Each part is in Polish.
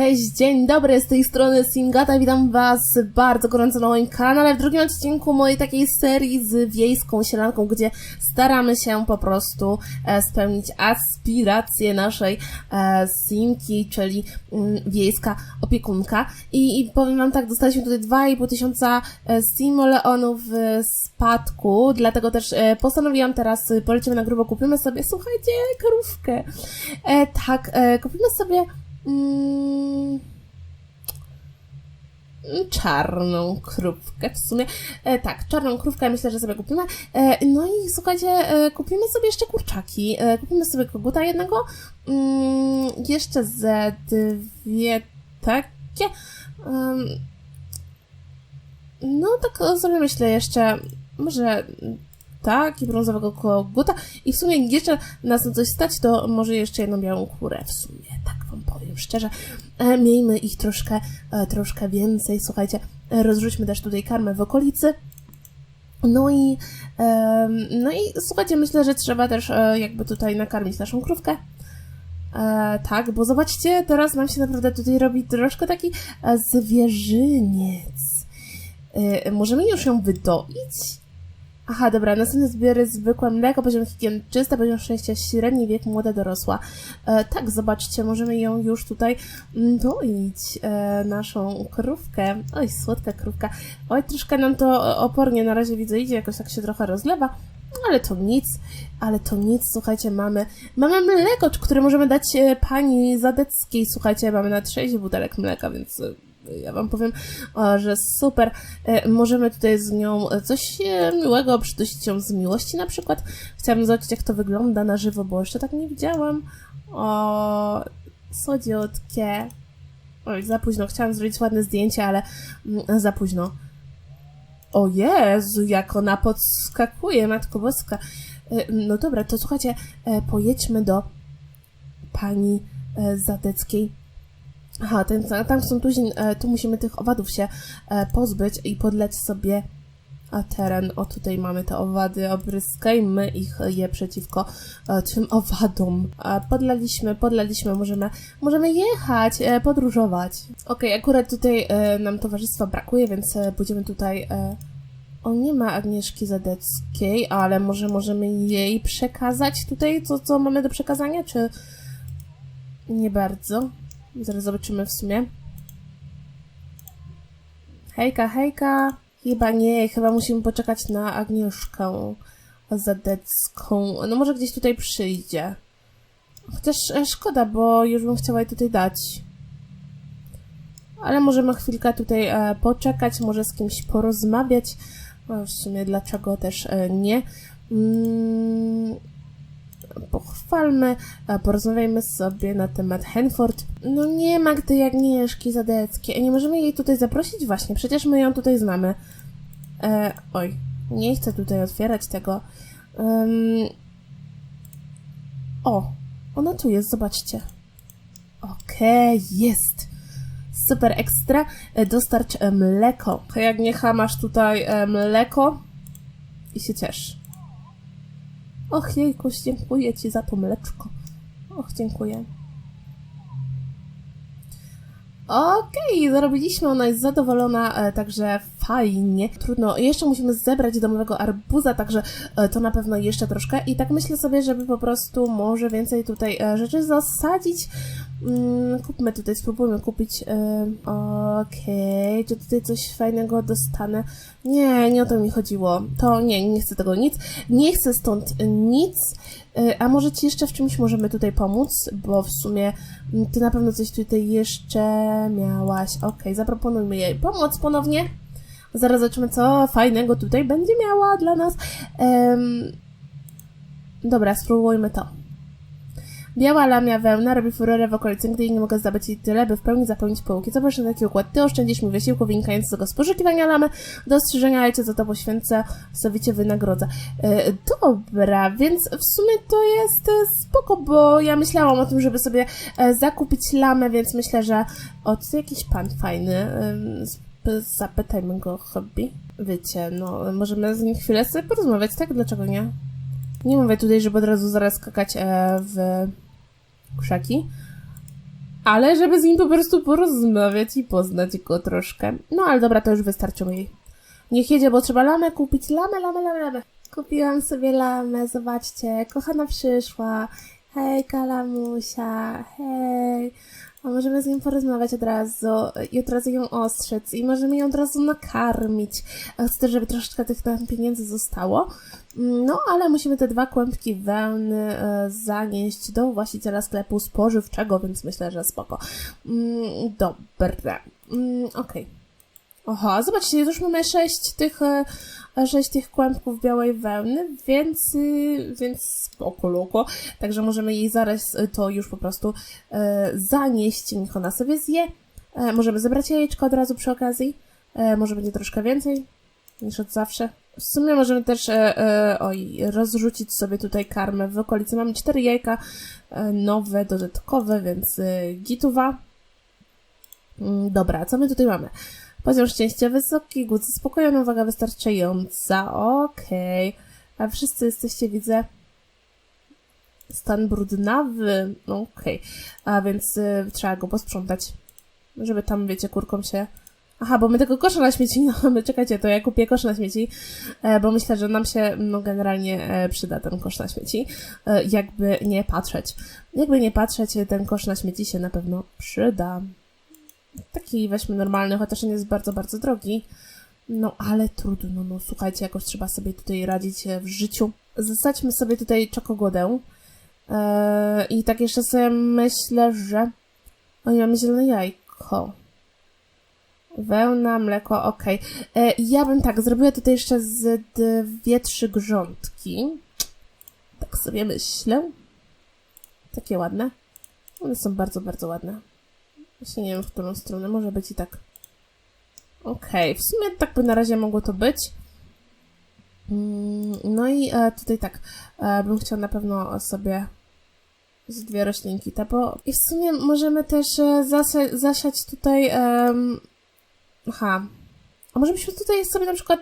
Cześć, dzień dobry, z tej strony Singata, witam was bardzo gorąco na moim kanale, w drugim odcinku mojej takiej serii z wiejską sielanką, gdzie staramy się po prostu e, spełnić aspiracje naszej e, Simki, czyli mm, wiejska opiekunka. I, I powiem wam tak, dostaliśmy tutaj 2,5 tysiąca e, simoleonów spadku, dlatego też postanowiłam teraz, polecimy na grubo, kupimy sobie, słuchajcie, krówkę. Tak, kupimy sobie Mm, czarną krówkę w sumie. E, tak, czarną krówkę myślę, że sobie kupimy. E, no i słuchajcie, e, kupimy sobie jeszcze kurczaki. E, kupimy sobie koguta jednego. Mm, jeszcze ze dwie takie. No tak sobie myślę jeszcze, może tak, i brązowego koguta. I w sumie jeszcze nas na coś stać, to może jeszcze jedną białą kurę w sumie, tak wam powiem szczerze. E, miejmy ich troszkę, e, troszkę więcej, słuchajcie. E, rozrzućmy też tutaj karmę w okolicy. No i, em, no i słuchajcie, myślę, że trzeba też e, jakby tutaj nakarmić naszą krówkę. E, tak, bo zobaczcie, teraz nam się naprawdę tutaj robi troszkę taki e, zwierzyniec. E, możemy już ją wydoić? Aha, dobra, następne zbiory zwykłe mleko, poziom higieny czyste, poziom szczęścia średni, wiek młoda dorosła. E, tak, zobaczcie, możemy ją już tutaj doić, e, naszą krówkę. Oj, słodka krówka. Oj, troszkę nam to opornie na razie widzę idzie, jakoś tak się trochę rozlewa. Ale to nic, ale to nic, słuchajcie, mamy, mamy mleko, które możemy dać e, pani Zadeckiej, słuchajcie, mamy na 6 butelek mleka, więc e, ja wam powiem, że super. E, możemy tutaj z nią coś e, miłego przydusić ją z miłości na przykład. Chciałabym zobaczyć, jak to wygląda na żywo, bo jeszcze tak nie widziałam. O, słodziutkie. Oj, za późno. Chciałam zrobić ładne zdjęcie, ale mm, za późno. O Jezu, jak ona podskakuje, Matko Boska. E, No dobra, to słuchajcie, pojedźmy do pani Zadeckiej. Aha, ten, tam są tuzin, e, tu musimy tych owadów się e, pozbyć i podleć sobie teren. O, tutaj mamy te owady, obryskajmy ich je przeciwko e, tym owadom. Podlaliśmy, podlaliśmy, możemy, możemy jechać, podróżować. Okej, akurat tutaj nam towarzystwa brakuje, więc pójdziemy tutaj... O, nie ma Agnieszki Zadeckiej, ale może możemy jej przekazać tutaj to, co mamy do przekazania, czy nie bardzo? Zaraz zobaczymy w sumie. Hejka, hejka. Chyba nie, chyba musimy poczekać na Agnieszkę Zadecką. No może gdzieś tutaj przyjdzie. Chociaż e, szkoda, bo już bym chciała jej tutaj dać. Ale możemy chwilkę tutaj e, poczekać, może z kimś porozmawiać. No, w sumie dlaczego też e, nie. Mm, pochwalmy, porozmawiajmy sobie na temat Henford. No nie ma gdy Agnieszki Zadeckiej. Nie możemy jej tutaj zaprosić? Właśnie, przecież my ją tutaj znamy. E, oj, nie chcę tutaj otwierać tego. Em, o, ona tu jest, zobaczcie. Okej, jest. Super ekstra. E, Dostarcz e, mleko. Jak nie masz tutaj e, mleko i się ciesz. Och, jejkuś, dziękuję Ci za to mleczko. Och, dziękuję. Okej, zarobiliśmy, ona jest zadowolona, e, także fajnie. Trudno, jeszcze musimy zebrać domowego arbuza, także e, to na pewno jeszcze troszkę. I tak myślę sobie, żeby po prostu może więcej tutaj e, rzeczy zasadzić. Mm, kupmy tutaj, spróbujmy kupić. E, Okej, czy tutaj coś fajnego dostanę? Nie, nie o to mi chodziło. To nie, nie chcę tego nic. Nie chcę stąd nic. E, A może ci jeszcze w czymś możemy tutaj pomóc? Bo w sumie mm, ty na pewno coś tutaj jeszcze miałaś. Okej, zaproponujmy jej pomoc ponownie. Zaraz zobaczymy, co fajnego tutaj będzie miała dla nas. Em, dobra, spróbujmy to. Biała lamia wełna robi furorę w okolicy, gdy jej nie mogę zdobyć jej tyle, by w pełni zapełnić połuki. Zobacz na taki układ. Ty oszczędzisz mi wysiłku wynikającego z poszukiwania lamy do ostrzyżenia, ale cię za to poświęcę, sowicie wynagrodza. E, dobra, więc w sumie to jest e, spoko, bo ja myślałam o tym, żeby sobie e, zakupić lamę, więc myślę, że o, jakiś pan fajny. E, zapytajmy go hobby. Wiecie, no, możemy z nim chwilę sobie porozmawiać, tak? Dlaczego nie? Nie mówię tutaj, żeby od razu zaraz skakać e, w krzaki. ale żeby z nim po prostu porozmawiać i poznać go troszkę. No ale dobra, to już wystarczyło jej. Niech jedzie, bo trzeba lamę kupić. Lamę, lamę, lamę, lamę. Kupiłam sobie lamę, zobaczcie. Kochana przyszła. Hej, kalamusia, hej. A możemy z nim porozmawiać od razu i od razu ją ostrzec i możemy ją od razu nakarmić. Chcę też, żeby troszeczkę tych tam pieniędzy zostało. No, ale musimy te dwa kłębki wełny e, zanieść do właściciela sklepu spożywczego, więc myślę, że spoko. Mm, dobra. Mm, Okej. Oho, zobaczcie, już mamy sześć tych, e, sześć tych kłębków białej wełny, więc, y, więc spoko. Także możemy jej zaraz y, to już po prostu e, zanieść, niech ona sobie zje. E, możemy zebrać jajeczko od razu przy okazji. E, może będzie troszkę więcej niż od zawsze. W sumie możemy też e, e, oj, rozrzucić sobie tutaj karmę w okolicy. Mamy cztery jajka e, nowe, dodatkowe, więc e, gituwa. Mm, Dobra, co my tutaj mamy? Poziom szczęścia wysoki, głód zaspokojony, uwaga wystarczająca. Okej. A wszyscy jesteście, widzę, stan brudnawy. Okej. A więc y, trzeba go posprzątać. Żeby tam, wiecie, kurką się... Aha, bo my tego kosza na śmieci nie mamy. Czekajcie, to ja kupię kosz na śmieci, e, bo myślę, że nam się, no generalnie e, przyda ten kosz na śmieci. E, jakby nie patrzeć. Jakby nie patrzeć, ten kosz na śmieci się na pewno przyda. Taki weźmy normalny, chociaż on jest bardzo, bardzo drogi. No ale trudno, no słuchajcie, jakoś trzeba sobie tutaj radzić e, w życiu. Zasadźmy sobie tutaj czekogłodę. Eee, I tak jeszcze sobie myślę, że... O, mamy zielone jajko. Wełna, mleko, okej. E, Ja bym tak, zrobiła tutaj jeszcze z dwie, trzy grządki. Tak sobie myślę. Takie ładne. One są bardzo, bardzo ładne. Właśnie nie wiem, w którą stronę. Może być i tak. Okej, w sumie tak by na razie mogło to być. Mm, No i e, tutaj tak, e, bym chciała na pewno sobie z dwie roślinki te, bo i w sumie możemy też e, zasa- zasiać tutaj em, aha, a może byśmy tutaj sobie na przykład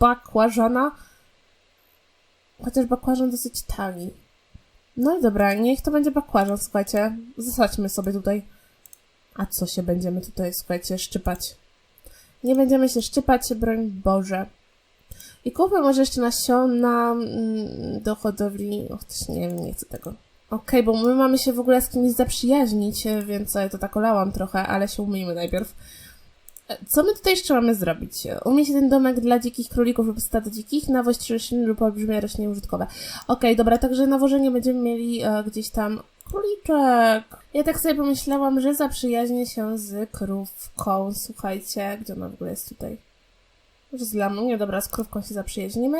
bakłażana chociaż bakłażan dosyć tani. No dobra, niech to będzie bakłażan, słuchajcie. Zasadźmy sobie tutaj. A co się będziemy tutaj, słuchajcie, szczypać? Nie będziemy się szczypać, broń Boże. I kupmy może jeszcze nasiona mm, do hodowli. Och, też nie wiem, nie chcę tego. Okej, bo my mamy się w ogóle z kimś zaprzyjaźnić, więc ja to tak olałam trochę, ale się umyjmy najpierw. Co my tutaj jeszcze mamy zrobić? Umieść ten domek dla dzikich królików lub stado dzikich, nawoźć rośliny lub olbrzymie rośliny użytkowe. Okej, dobra, także nawożenie będziemy mieli e, gdzieś tam króliczek. Ja tak sobie pomyślałam, że zaprzyjaźnię się z krówką. Słuchajcie, gdzie ona w ogóle jest tutaj? Już z lamą. Nie, dobra, z krówką się zaprzyjaźnimy.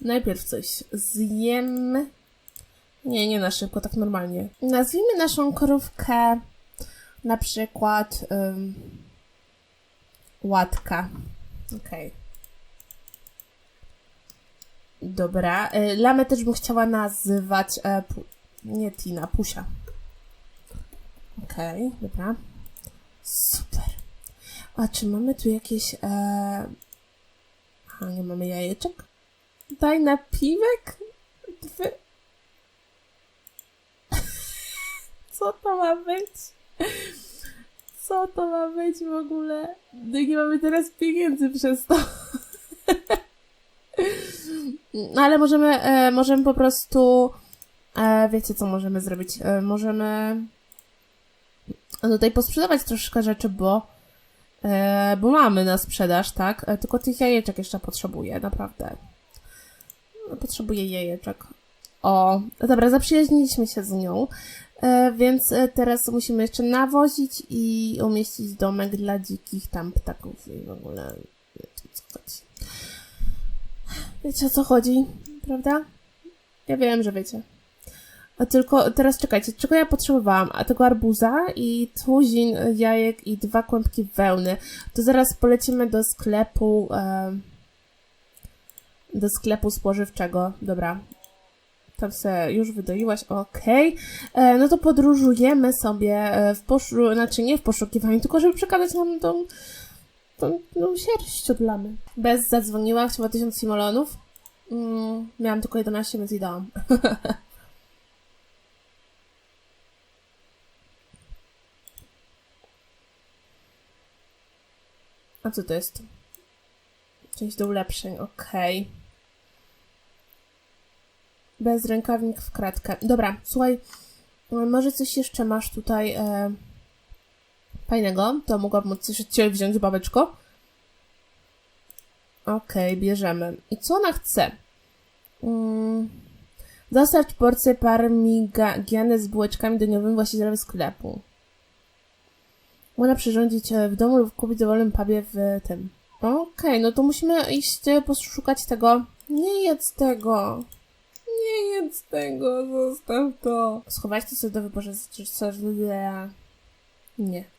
Najpierw coś zjemy. Nie, nie na szybko, tak normalnie. Nazwijmy naszą krówkę na przykład ym, łatka. Okej. Dobra. Y, Lamę też bym chciała nazywać. E, nie Tina, Pusia. Okej, dobra. Super. A czy mamy tu jakieś. E... Aha, nie mamy jajeczek? Daj napiwek? Dwy... Co to ma być? Co to ma być w ogóle? No nie mamy teraz pieniędzy przez to. No ale możemy, e, możemy po prostu, e, wiecie co możemy zrobić? E, możemy tutaj posprzedawać troszkę rzeczy, bo, e, bo mamy na sprzedaż, tak? E, tylko tych jajeczek jeszcze potrzebuję, naprawdę. No, Potrzebuję jajeczek. O, dobra, zaprzyjaźniliśmy się z nią, e, więc e, teraz musimy jeszcze nawozić i umieścić domek dla dzikich tam ptaków i w ogóle wiecie co chodzi. Wiecie o co chodzi, prawda? Ja wiem, że wiecie. A tylko teraz czekajcie, czego ja potrzebowałam? A tego arbuza i tuzin jajek i dwa kłębki wełny. To zaraz polecimy do sklepu e, do sklepu spożywczego. Dobra. Tam se już wydoiłaś, okej. E, No to podróżujemy sobie e, w poszu... Znaczy nie w poszukiwaniu, tylko żeby przekazać nam tą, no, sierść siódlamy. Bez zadzwoniła, chciała tysiąc simolonów. Mm, miałam tylko 11, więc jej dałam. A co to jest? Część do ulepszeń, okej. Okay. Bez rękawnik w kratkę. Dobra, słuchaj, może coś jeszcze masz tutaj... E, fajnego? To mogłabym coś od Ciebie wziąć, babeczko? Okej, bierzemy. I co ona chce? Mm, dostać porcję parmigiany z bułeczkami dyniowymi właścicielowi sklepu. Można przyrządzić e, w domu lub kupić w dowolnym pubie w tym. Okej, no to musimy iść e, poszukać tego. Nie jedz tego. Nie jedz tego, zostaw to. Schować to sobie do wypożyczenia. Nie.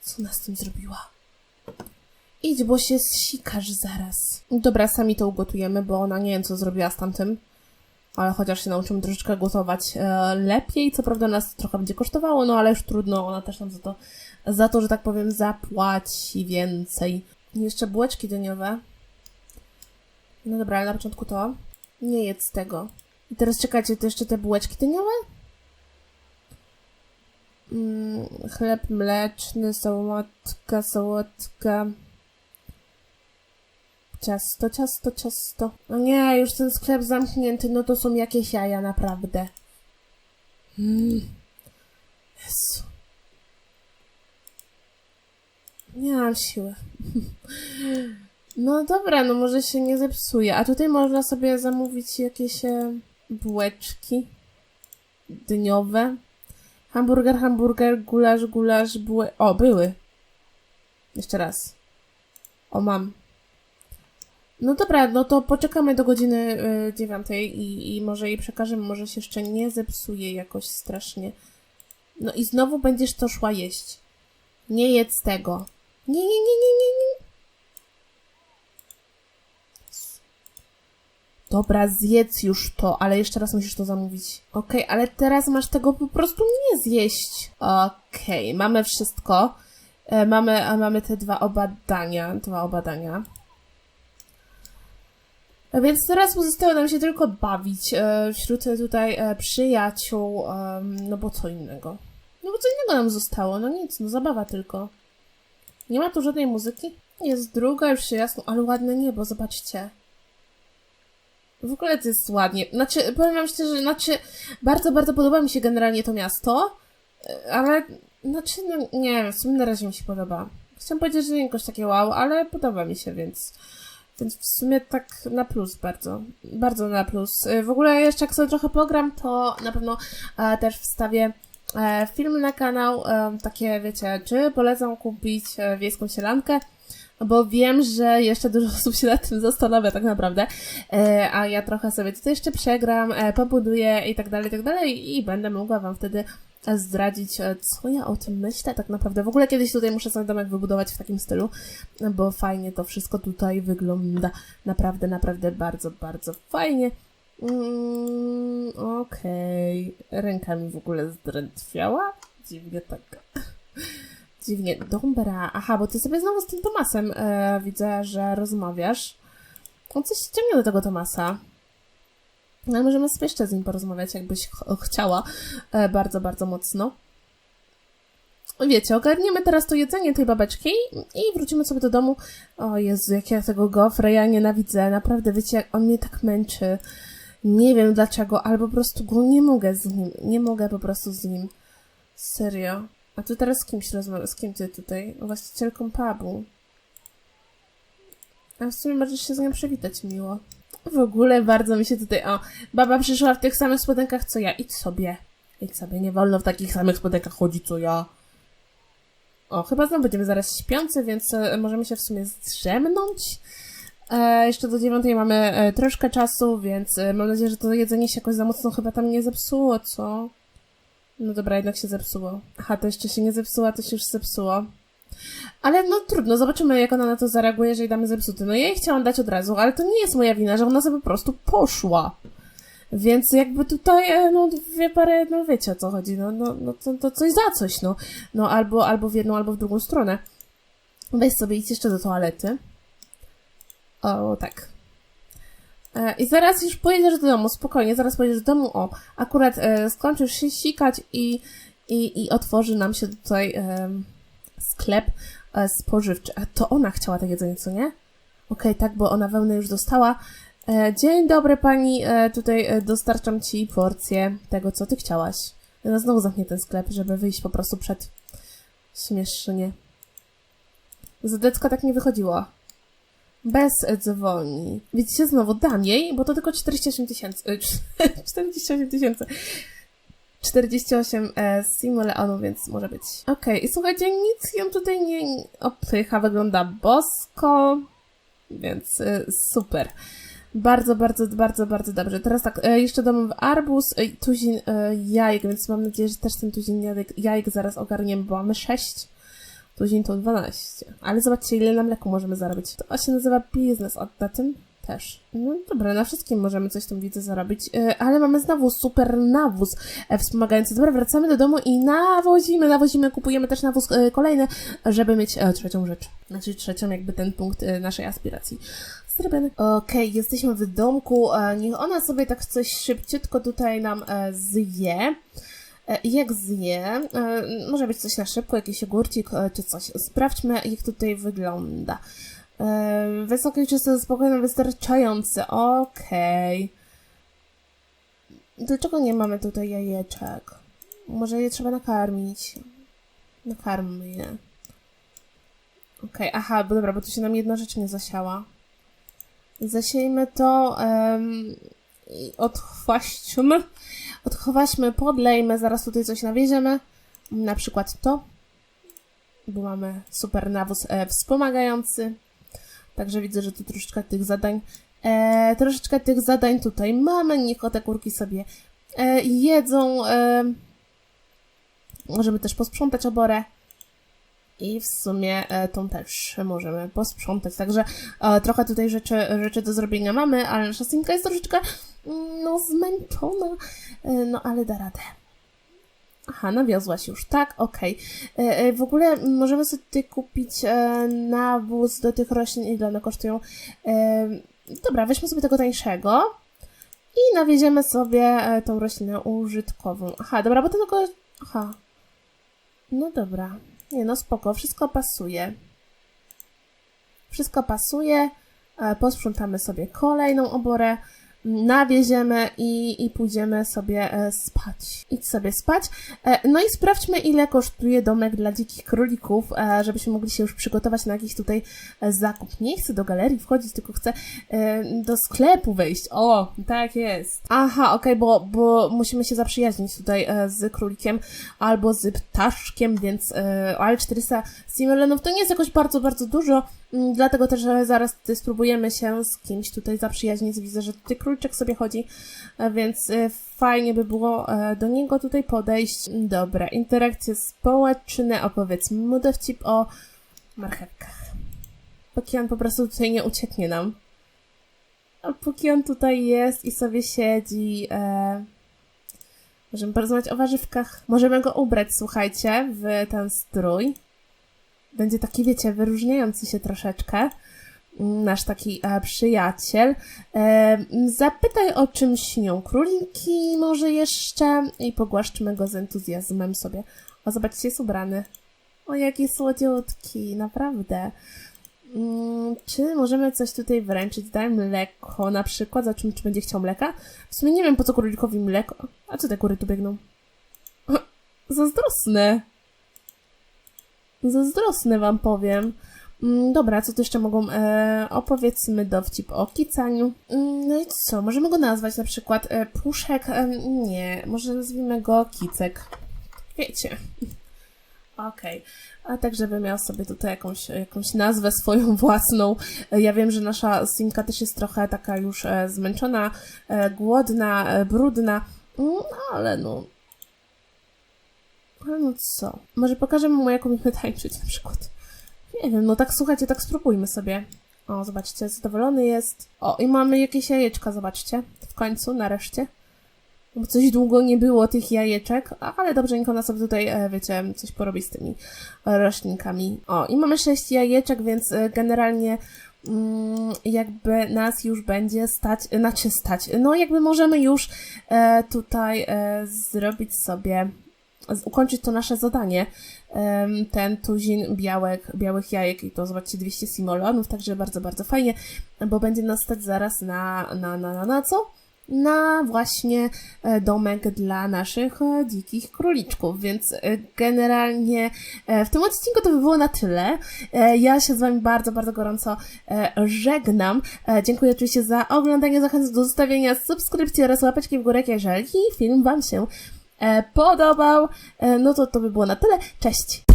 Co ona z tym zrobiła? Idź, bo się zsikasz zaraz. Dobra, sami to ugotujemy, bo ona nie wiem, co zrobiła z tamtym. Ale chociaż się nauczymy troszeczkę gotować e, lepiej. Co prawda nas trochę będzie kosztowało, no ale już trudno. Ona też nam za to, za to, że tak powiem, zapłaci więcej. Jeszcze bułeczki dyniowe. No dobra, ale na początku to. Nie jedz tego. I teraz czekajcie, to jeszcze te bułeczki dyniowe? Mm, chleb mleczny, sałatka, sałatka. Ciasto, ciasto, ciasto. No nie, już ten sklep zamknięty, no to są jakieś jaja, naprawdę. Mm. Jezu. Nie mam siły. No dobra, no może się nie zepsuje. A tutaj można sobie zamówić jakieś e, bułeczki dyniowe. Hamburger, hamburger, gulasz, gulasz, bułe... O, były. Jeszcze raz. O, mam. No dobra, no to poczekamy do godziny y, dziewiątej i, i może jej przekażemy, może się jeszcze nie zepsuje jakoś strasznie. No i znowu będziesz to szła jeść. Nie jedz tego. Nie, nie, nie, nie, nie, nie. Dobra, zjedz już to, ale jeszcze raz musisz to zamówić. Okej, ale teraz masz tego po prostu nie zjeść. Okej, mamy wszystko. E, mamy, a mamy te dwa obadania, dwa obadania. E, Więc teraz pozostało nam się tylko bawić e, wśród tutaj e, przyjaciół, em, no bo co innego. No bo co innego nam zostało, no nic, no zabawa tylko. Nie ma tu żadnej muzyki? Jest druga, już się jasno, ale ładne niebo, zobaczcie. W ogóle to jest ładnie. Znaczy, powiem wam szczerze, znaczy, bardzo, bardzo podoba mi się generalnie to miasto, e, ale, znaczy, no nie wiem, w sumie na razie mi się podoba. Chciałam powiedzieć, że nie jakoś takie wow, ale podoba mi się, więc, więc w sumie tak na plus bardzo, bardzo na plus. E, W ogóle jeszcze jak sobie trochę pogram, to na pewno e, też wstawię e, na kanał, e, takie wiecie, czy polecam kupić e, wiejską sielankę, bo wiem, że jeszcze dużo osób się nad tym zastanawia tak naprawdę, e, a ja trochę sobie tutaj jeszcze przegram, e, pobuduję i tak dalej, i tak dalej i będę mogła Wam wtedy e, zdradzić, co ja o tym myślę tak naprawdę. W ogóle kiedyś tutaj muszę sobie domek wybudować w takim stylu, bo fajnie to wszystko tutaj wygląda. Naprawdę, naprawdę bardzo, bardzo fajnie. Mm, Okej. Ręka mi w ogóle zdrętwiała? Dziwnie tak. Dziwnie. Dobra. Aha, bo ty sobie znowu z tym Tomasem e, widzę, że rozmawiasz. On coś ciągnie do tego Tomasa. No, ale możemy sobie jeszcze z nim porozmawiać, jakbyś ch- chciała. E, bardzo, bardzo mocno. Wiecie, ogarniemy teraz to jedzenie tej babeczki i wrócimy sobie do domu. O Jezu, jak ja tego gofra ja nienawidzę. Naprawdę, wiecie, jak on mnie tak męczy. Nie wiem dlaczego, ale po prostu go nie mogę z nim. Nie mogę po prostu z nim. Serio. A ty teraz z kimś rozmawiasz? Z kim ty tutaj? Właścicielką pubu. A w sumie możesz się z nią przywitać miło. W ogóle bardzo mi się tutaj... O, baba przyszła w tych samych spodenkach co ja. Idź sobie. Idź sobie, nie wolno w takich samych spodenkach chodzić co ja. O, chyba znowu będziemy zaraz śpiący, więc e, możemy się w sumie zdrzemnąć. E, jeszcze do dziewiątej mamy e, troszkę czasu, więc e, mam nadzieję, że to jedzenie się jakoś za mocno chyba tam nie zepsuło, co? No dobra, jednak się zepsuło. Aha, to jeszcze się nie zepsuło, a to się już zepsuło. Ale no trudno, zobaczymy jak ona na to zareaguje, jeżeli damy zepsuty. No ja jej chciałam dać od razu, ale to nie jest moja wina, że ona sobie po prostu poszła. Więc jakby tutaj, e, no dwie parę, no wiecie o co chodzi, no, no, no to, to coś za coś, no. No albo, albo w jedną, albo w drugą stronę. Weź sobie idź jeszcze do toalety. O, tak. E, I zaraz już pojedziesz do domu, spokojnie, zaraz pojedziesz do domu, o, akurat e, skończysz się sikać i, i, i otworzy nam się tutaj em, sklep, e, spożywczy. A to ona chciała to jedzenie, co nie? Okej, tak, bo ona wełnę już dostała. E, dzień dobry pani, e, tutaj e, dostarczam ci porcję tego, co ty chciałaś. No znowu zamknie ten sklep, żeby wyjść po prostu przed... Śmiesznie. Zadecka tak nie wychodziło. Bez dzwoni. Widzicie, znowu dam bo to tylko 48 tysięcy. y, 48 tysięcy. 48 e, simoleonów, więc może być. Okej, i słuchajcie, nic ją tutaj nie opycha, wygląda bosko, więc e, super. Bardzo, bardzo, bardzo, bardzo dobrze. Teraz tak, e, jeszcze dam w arbuz, e, tuzin e, jajek, więc mam nadzieję, że też ten tuzin jajek, jajek zaraz ogarniemy, bo mamy 6. Tuzin to 12. Ale zobaczcie, ile na mleku możemy zarobić. To się nazywa biznes, a na tym też. No dobra, na wszystkim możemy coś tam widzę zarobić, e, ale mamy znowu super nawóz e, wspomagający. Dobra, wracamy do domu i nawozimy, nawozimy, kupujemy też nawóz e, kolejny, żeby mieć e, trzecią rzecz. Znaczy trzecią jakby ten punkt e, naszej aspiracji. Zrobiony. Okej, jesteśmy w domku. E, niech ona sobie tak coś szybciutko tutaj nam e, zje. E, Jak zje, e, może być coś na szybko, jakiś ogórcik e, czy coś. Sprawdźmy, jak tutaj wygląda. Wysokie, czyste, spokojne, wystarczające. Okej. Dlaczego nie mamy tutaj jajeczek? Może je trzeba nakarmić. Nakarmmy je. Okej, aha, bo dobra, bo tu się nam jedna rzecz nie zasiała. Zasiejmy to em, i odchwaśćmy. Odchwaśmy, podlejmy, zaraz tutaj coś nawieziemy. Na przykład to, bo mamy super nawóz e, wspomagający. Także widzę, że tu troszeczkę tych zadań, e, troszeczkę tych zadań tutaj mamy. Niech te kurki sobie e, jedzą. E, możemy też posprzątać oborę. I w sumie e, tą też możemy posprzątać. Także e, trochę tutaj rzeczy, rzeczy do zrobienia mamy, ale nasza jest troszeczkę no, zmęczona. E, no ale da radę. Aha, nawiozłaś już, tak? Okej. E, e, W ogóle możemy sobie tutaj kupić nawóz do tych roślin. Ile one kosztują? Dobra, weźmy sobie tego tańszego i nawieziemy sobie tą roślinę użytkową. Aha, dobra, bo to tylko... Aha. No dobra. Nie no, spoko, wszystko pasuje. Wszystko pasuje. Posprzątamy sobie kolejną oborę, nawieziemy i, i pójdziemy sobie e, spać. Idź sobie spać. E, No i sprawdźmy, ile kosztuje domek dla dzikich królików, e, żebyśmy mogli się już przygotować na jakiś tutaj zakup. Nie chcę do galerii wchodzić, tylko chcę do sklepu wejść. O, tak jest. Aha, okej, bo, bo musimy się zaprzyjaźnić tutaj z królikiem albo z ptaszkiem, więc ale 400 simoleonów to nie jest jakoś bardzo, bardzo dużo, mm, dlatego też zaraz spróbujemy się z kimś tutaj zaprzyjaźnić. Widzę, że tutaj króliczek sobie chodzi, e, więc e, fajnie by było e, do niego tutaj podejść. Dobra, interakcje społeczne, opowiedz mu dowcip o marchewkach. Póki on po prostu tutaj nie ucieknie nam. A póki on tutaj jest i sobie siedzi, e, możemy porozmawiać o warzywkach. Możemy go ubrać, słuchajcie, w ten strój. Będzie taki, wiecie, wyróżniający się troszeczkę. Nasz taki e, przyjaciel. E, zapytaj o czym śnią króliki, może jeszcze, i pogłaszczmy go z entuzjazmem sobie. O, zobaczcie, jest ubrany. O, jaki słodziutki, naprawdę. Mm, Czy możemy coś tutaj wręczyć? Daj mleko na przykład, za czym czy będzie chciał mleka? W sumie nie wiem, po co królikowi mleko. A co te kury tu biegną? Zazdrosne. Zazdrosne wam powiem. Mm, Dobra, co tu jeszcze mogą? E, opowiedzmy dowcip o kicaniu. Mm, No i co? Możemy go nazwać na przykład e, Puszek? E, nie, może nazwijmy go Kicek. Wiecie. Okej. A tak, żeby miał sobie tutaj jakąś, jakąś nazwę swoją własną. E, Ja wiem, że nasza Simka też jest trochę taka już e, zmęczona, e, głodna, brudna, Mm, ale no... Ale no co? Może pokażemy mu, jak umiemy tańczyć na przykład. Nie wiem, no tak słuchajcie, tak spróbujmy sobie. O, zobaczcie, zadowolony jest. O, i mamy jakieś jajeczka, zobaczcie. W końcu, nareszcie. Bo coś długo nie było tych jajeczek, ale dobrze, niech ona sobie tutaj, e, wiecie, coś porobi z tymi e, roślinkami. O, i mamy sześć jajeczek, więc e, generalnie mm, jakby nas już będzie stać, znaczy stać, no jakby możemy już tutaj zrobić sobie ukończyć to nasze zadanie. Ten tuzin białek, białych jajek i to zobaczcie 200 simolonów, także bardzo, bardzo fajnie, bo będzie nas stać zaraz na, na, na, na, na co? Na właśnie e, domek dla naszych e, dzikich króliczków, więc e, generalnie w tym odcinku to by było na tyle. Ja się z Wami bardzo, bardzo gorąco żegnam. Dziękuję oczywiście za oglądanie, zachęcam do zostawienia subskrypcji oraz łapeczki w górę, jeżeli film Wam się podobał. E, No to to by było na tyle. Cześć!